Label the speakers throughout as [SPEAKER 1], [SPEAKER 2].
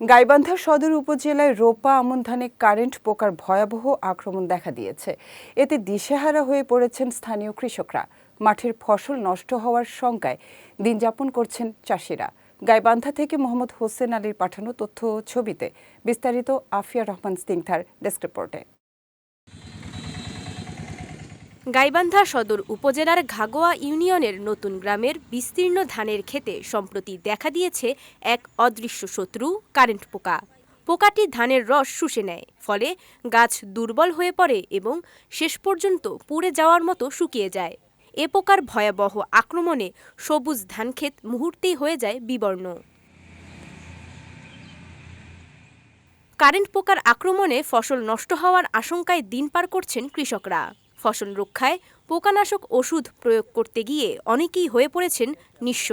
[SPEAKER 1] গাইবান্ধা সদর উপজেলায় রোপা আমন ধানে কারেন্ট পোকার ভয়াবহ আক্রমণ দেখা দিয়েছে। এতে দিশেহারা হয়ে পড়েছেন স্থানীয় কৃষকরা। মাঠের ফসল নষ্ট হওয়ার শঙ্কায় দিন যাপন করছেন চাষিরা। গাইবান্ধা থেকে মোহাম্মদ হোসেন আলীর পাঠানো তথ্য ছবিতে বিস্তারিত আফিয়া রহমান সিংথার ডেস্ক রিপোর্টে।
[SPEAKER 2] গাইবান্ধা সদর উপজেলার ঘাগোয়া ইউনিয়নের নতুন গ্রামের বিস্তীর্ণ ধানের ক্ষেতে সম্প্রতি দেখা দিয়েছে এক অদৃশ্য শত্রু, কারেন্ট পোকা। পোকাটি ধানের রস শুষে নেয়, ফলে গাছ দুর্বল হয়ে পড়ে এবং শেষ পর্যন্ত পুড়ে যাওয়ার মতো শুকিয়ে যায়। এ পোকার ভয়াবহ আক্রমণে সবুজ ধানক্ষেত মুহূর্তেই হয়ে যায় বিবর্ণ। কারেন্ট পোকার আক্রমণে ফসল নষ্ট হওয়ার আশঙ্কায় দিন পার করছেন কৃষকরা। ফসল রক্ষায় পোকানাশক ওষুধ প্রয়োগ করতে গিয়ে অনেকেই হয়ে পড়েছেন নিঃস্ব।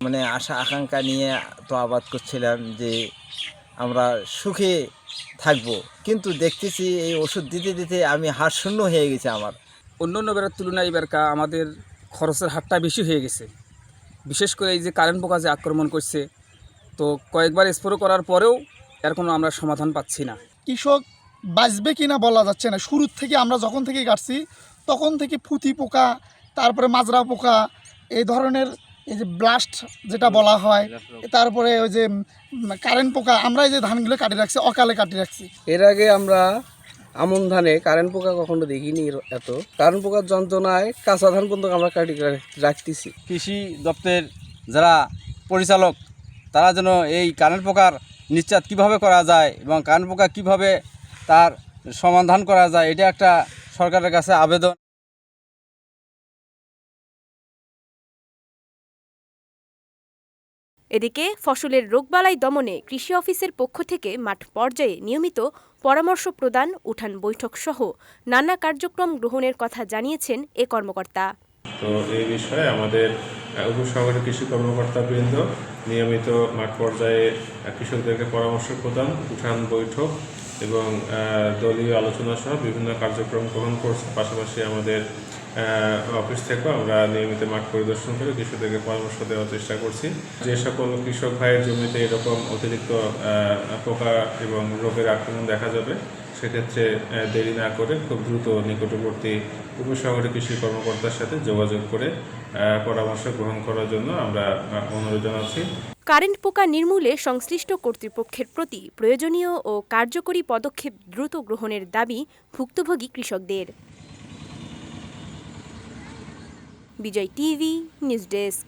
[SPEAKER 3] মানে আশা আকাঙ্ক্ষা নিয়ে তো আবাদ করছিলাম যে আমরা সুখে থাকব। কিন্তু দেখতেছি এই ওষুধ দিতে দিতে আমি হার শূন্য হয়ে গেছে আমার।
[SPEAKER 4] অন্য অন্য বেড়ার তুলনায় এবারকা আমাদের খরচের হারটা বেশি হয়ে গেছে। বিশেষ করে এই যে কারেন্ট পোকা যে আক্রমণ করছে তো কয়েকবার স্প্রে করার পরেও এর কোনো আমরা সমাধান পাচ্ছি না।
[SPEAKER 5] কৃষক বাঁচবে কি না বলা যাচ্ছে না। শুরুর থেকে আমরা যখন থেকে কাটছি তখন থেকে ফুতি পোকা তারপরে মাজরা পোকা এই ধরনের এই যে ব্লাস্ট যেটা বলা হয় তারপরে ওই যে কারেন্ট পোকা আমরা এই যে ধানগুলো কাটি রাখছি অকালে কাটি রাখছি।
[SPEAKER 6] এর আগে আমরা আমন ধানে কারেন্ট পোকা কখনো দেখিনি এর- এত। কারেন্ট পোকার যন্ত্রণায় কাঁচা ধান পর্যন্ত আমরা কাটি রাখতেছি।
[SPEAKER 7] কৃষি দপ্তরের যারা পরিচালক তারা যেন এই কারেন্ট পোকার নিশ্চাত কীভাবে করা যায় এবং কারেন্ট পোকা কীভাবে তার সমাধান করা যায় এটা একটা সরকারের কাছে আবেদন।
[SPEAKER 2] এদিকে ফসলের রোগবালাই দমনে কৃষি অফিসের পক্ষ থেকে মাঠ পর্যায়ে নিয়মিত পরামর্শ প্রদান উঠান বৈঠক সহ নানা কার্যক্রম গ্রহণের কথা জানিয়েছেন এ কর্মকর্তা।
[SPEAKER 8] তো এই বিষয়ে আমাদের উপসাগরের কৃষি কর্মকর্তাবৃন্দ নিয়মিত মাঠ পর্যায়ে কৃষকদেরকে পরামর্শ প্রদান উঠান বৈঠক এবং দলীয় আলোচনা সহ বিভিন্ন কার্যক্রম গ্রহণ করছে। পাশাপাশি আমাদের অফিস থেকেও আমরা নিয়মিত মাঠ পরিদর্শন করে কৃষকদেরকে পরামর্শ দেওয়ার চেষ্টা করছি। যে সকল কৃষক ভাইয়ের জমিতে এরকম অতিরিক্ত পোকা এবং রোগের আক্রমণ দেখা যাবে, সেক্ষেত্রে দেরি না করে খুব দ্রুত নিকটবর্তী উপশহরে কৃষি কর্মকর্তার সাথে যোগাযোগ করে পরামর্শ গ্রহণ করার জন্য আমরা অনুরোধ জানাচ্ছি।
[SPEAKER 2] কারেন্ট পোকা নির্মূলে সংশ্লিষ্ট কর্তৃপক্ষের প্রতি প্রয়োজনীয় ও কার্যকরী পদক্ষেপ দ্রুত গ্রহণের দাবি ভুক্তভোগী কৃষকদের। Bijoy TV, news desk.